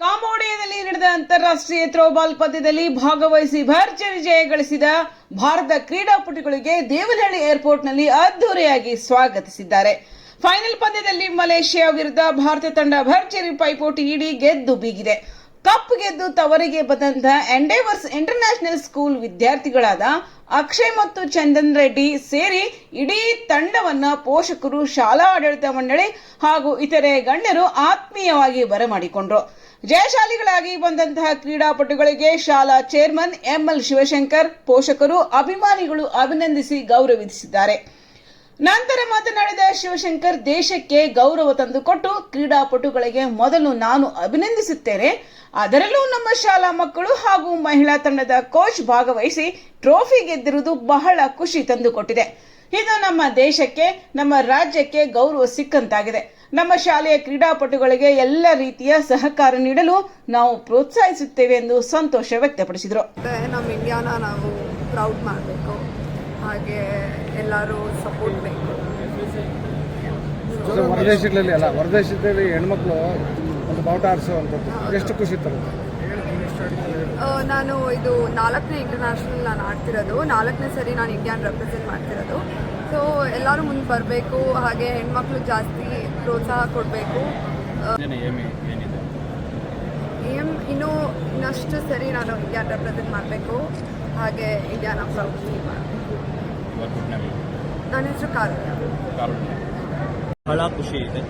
ಕಾಂಬೋಡಿಯಾದಲ್ಲಿ ನಡೆದ ಅಂತಾರಾಷ್ಟ್ರೀಯ ಥ್ರೋಬಾಲ್ ಪಂದ್ಯದಲ್ಲಿ ಭಾಗವಹಿಸಿ ಭರ್ಜರಿ ಜಯ ಗಳಿಸಿದ ಭಾರತ ಕ್ರೀಡಾಪಟುಗಳಿಗೆ ದೇವನಹಳ್ಳಿ ಏರ್ಪೋರ್ಟ್ನಲ್ಲಿ ಅದ್ದೂರಿಯಾಗಿ ಸ್ವಾಗತಿಸಿದ್ದಾರೆ. ಫೈನಲ್ ಪಂದ್ಯದಲ್ಲಿ ಮಲೇಷ್ಯಾ ವಿರುದ್ಧ ಭಾರತ ತಂಡ ಭರ್ಜರಿ ಪೈಪೋಟಿ ಇಡೀ ಗೆದ್ದು ಬೀಗಿದೆ. ಕಪ್ ಗೆದ್ದು ತವರಿಗೆ ಬಂದಂತಹ ಎಂಡೇವರ್ಸ್ ಇಂಟರ್ನ್ಯಾಷನಲ್ ಸ್ಕೂಲ್ ವಿದ್ಯಾರ್ಥಿಗಳಾದ ಅಕ್ಷಯ್ ಮತ್ತು ಚಂದನ್ ರೆಡ್ಡಿ ಸೇರಿ ಇಡೀ ತಂಡವನ್ನ ಪೋಷಕರು, ಶಾಲಾ ಆಡಳಿತ ಮಂಡಳಿ ಹಾಗೂ ಇತರೆ ಗಣ್ಯರು ಆತ್ಮೀಯವಾಗಿ ಬರಮಾಡಿಕೊಂಡ್ರು. ಜಯಶಾಲಿಗಳಾಗಿ ಬಂದಂತಹ ಕ್ರೀಡಾಪಟುಗಳಿಗೆ ಶಾಲಾ ಚೇರ್ಮನ್ ಎಂಎಲ್ ಶಿವಶಂಕರ್ ಪೋಷಕರು, ಅಭಿಮಾನಿಗಳು ಅಭಿನಂದಿಸಿ ಗೌರವಿಸಿದ್ದಾರೆ ನಂತರ ಮಾತನಾಡಿದ ಶಿವಶಂಕರ್, ದೇಶಕ್ಕೆ ಗೌರವ ತಂದುಕೊಟ್ಟು ಕ್ರೀಡಾಪಟುಗಳಿಗೆ ಮೊದಲು ನಾನು ಅಭಿನಂದಿಸುತ್ತೇನೆ. ಅದರಲ್ಲೂ ನಮ್ಮ ಶಾಲಾ ಮಕ್ಕಳು ಹಾಗೂ ಮಹಿಳಾ ತಂಡದ ಕೋಚ್ ಭಾಗವಹಿಸಿ ಟ್ರೋಫಿ ಗೆದ್ದಿರುವುದು ಬಹಳ ಖುಷಿ ತಂದುಕೊಟ್ಟಿದೆ. ಇದು ನಮ್ಮ ದೇಶಕ್ಕೆ, ನಮ್ಮ ರಾಜ್ಯಕ್ಕೆ ಗೌರವ ಸಿಕ್ಕಂತಾಗಿದೆ. ನಮ್ಮ ಶಾಲೆಯ ಕ್ರೀಡಾಪಟುಗಳಿಗೆ ಎಲ್ಲ ರೀತಿಯ ಸಹಕಾರ ನೀಡಲು ನಾವು ಪ್ರೋತ್ಸಾಹಿಸುತ್ತೇವೆ ಎಂದು ಸಂತೋಷ ವ್ಯಕ್ತಪಡಿಸಿದರು. ನಮ್ಮ ಇಂಡಿಯಾನ ನಾವು ಪ್ರೌಡ್ ಮಾಡಬೇಕು. ಹಾಗೆ ಎಲ್ಲರೂ ಸಪೋರ್ಟ್ ಬೇಕು. ಹೊರದೇಶಗಳಲ್ಲಿ ಅಲ್ಲ ಹೊರದೇಶದಲ್ಲಿ ಹೆಣ್ಮಕ್ಳು ಒಂದು ಬಾವುಟ ಆರಿಸುವಂಥದ್ದು ಎಷ್ಟು ಖುಷಿ ತರ ನಾನು ಇದು ನಾಲ್ಕನೇ ಇಂಟರ್ನ್ಯಾಷನಲ್ ನಾನು ಆಡ್ತಿರೋದು. ನಾಲ್ಕನೇ ಸರಿ ನಾನು ಇಂಡಿಯಾನ ರೆಪ್ರೆಸೆಂಟ್ ಮಾಡ್ತಿರೋದು. ಸೊ ಎಲ್ಲರೂ ಮುಂದೆ ಬರಬೇಕು. ಹಾಗೆ ಹೆಣ್ಮಕ್ಳು ಜಾಸ್ತಿ ಪ್ರೋತ್ಸಾಹ ಕೊಡಬೇಕು. ಏನಿದೆ? ಏಮ್ ಇನ್ನೂ ಇನ್ನಷ್ಟು ಸರಿ ನಾನು ಇಂಡಿಯಾ ರೆಪ್ರೆಸೆಂಟ್ ಮಾಡಬೇಕು. ಹಾಗೆ ಇಂಡಿಯಾನ ಪ್ರೌಡ್ ನನ್ನ ಹೆಸರು ಕಾರುಣ್ಯ. ಬಹಳ ಖುಷಿ ಇದೆ.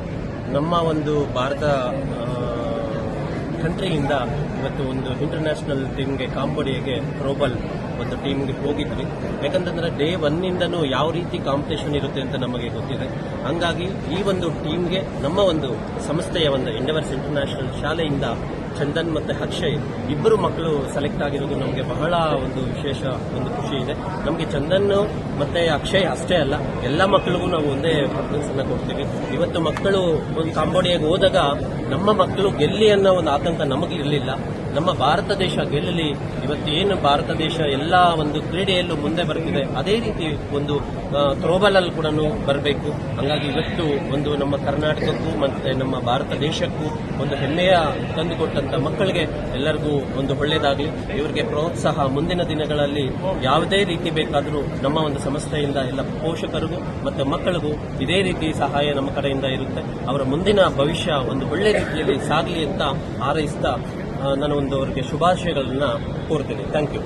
ನಮ್ಮ ಒಂದು ಭಾರತ ಕಂಟ್ರಿಯಿಂದ ಇವತ್ತು ಒಂದು ಇಂಟರ್ನ್ಯಾಷನಲ್ ಟೀಮ್ಗೆ ಕಾಂಬೋಡಿಯಾಗೆ ಥ್ರೋಬಾಲ್ ಒಂದು ಟೀಮ್ಗೆ ಹೋಗಿದ್ವಿ. ಯಾಕಂತಂದ್ರೆ ಡೇ ಒನ್ನಿಂದನೂ ಯಾವ ರೀತಿ ಕಾಂಪಿಟೇಷನ್ ಇರುತ್ತೆ ಅಂತ ನಮಗೆ ಗೊತ್ತಿದೆ. ಹಂಗಾಗಿ ಈ ಒಂದು ಟೀಮ್ಗೆ ನಮ್ಮ ಒಂದು ಸಂಸ್ಥೆಯ ಒಂದು ಇಂಡವರ್ಸ್ ಇಂಟರ್ನ್ಯಾಷನಲ್ ಶಾಲೆಯಿಂದ ಚಂದನ್ ಮತ್ತು ಅಕ್ಷಯ್ ಇಬ್ಬರು ಮಕ್ಕಳು ಸೆಲೆಕ್ಟ್ ಆಗಿರೋದು ನಮಗೆ ಬಹಳ ಒಂದು ವಿಶೇಷ ಒಂದು ಖುಷಿ ಇದೆ. ನಮಗೆ ಚಂದನ್ ಮತ್ತೆ ಅಕ್ಷಯ್ ಅಷ್ಟೇ ಅಲ್ಲ, ಎಲ್ಲ ಮಕ್ಕಳಿಗೂ ನಾವು ಒಂದೇ ಪ್ರಿಫರೆನ್ಸ್ ಅನ್ನ ಕೊಡ್ತೀವಿ. ಇವತ್ತು ಮಕ್ಕಳು ಒಂದು ಕಾಂಬೋಡಿಯಾಗಿ ಹೋದಾಗ ನಮ್ಮ ಮಕ್ಕಳು ಗೆಲ್ಲಿ ಅನ್ನೋ ಒಂದು ಆತಂಕ ನಮಗೆ ಇರಲಿಲ್ಲ. ನಮ್ಮ ಭಾರತ ದೇಶ ಗೆಲ್ಲಲಿ, ಇವತ್ತು ಏನು ಭಾರತ ದೇಶ ಎಲ್ಲ ಒಂದು ಕ್ರೀಡೆಯಲ್ಲೂ ಮುಂದೆ ಬರ್ತಿದೆ, ಅದೇ ರೀತಿ ಒಂದು ಥ್ರೋಬಾಲ್ ಅಲ್ಲಿ ಕೂಡ ಬರಬೇಕು. ಹಂಗಾಗಿ ಇವತ್ತು ಒಂದು ನಮ್ಮ ಕರ್ನಾಟಕಕ್ಕೂ ಮತ್ತೆ ನಮ್ಮ ಭಾರತ ದೇಶಕ್ಕೂ ಒಂದು ಹೆಮ್ಮೆಯ ತಂದುಕೊಟ್ಟಂತ ಮಕ್ಕಳಿಗೆ ಎಲ್ಲರಿಗೂ ಒಂದು ಒಳ್ಳೆಯದಾಗಲಿ. ಇವರಿಗೆ ಪ್ರೋತ್ಸಾಹ ಮುಂದಿನ ದಿನಗಳಲ್ಲಿ ಯಾವುದೇ ರೀತಿ ಬೇಕಾದರೂ ನಮ್ಮ ಒಂದು ಸಂಸ್ಥೆಯಿಂದ ಎಲ್ಲ ಪೋಷಕರಿಗೂ ಮತ್ತು ಮಕ್ಕಳಿಗೂ ಇದೇ ರೀತಿ ಸಹಾಯ ನಮ್ಮ ಕಡೆಯಿಂದ ಇರುತ್ತೆ. ಅವರ ಮುಂದಿನ ಭವಿಷ್ಯ ಒಂದು ಒಳ್ಳೆ ರೀತಿಯಲ್ಲಿ ಸಾಗಲಿ ಅಂತ ಹಾರೈಸ್ತಾ ನಾನು ಒಂದು ಅವರಿಗೆ ಶುಭಾಶಯಗಳನ್ನ ಕೋರ್ತೀನಿ. Thank you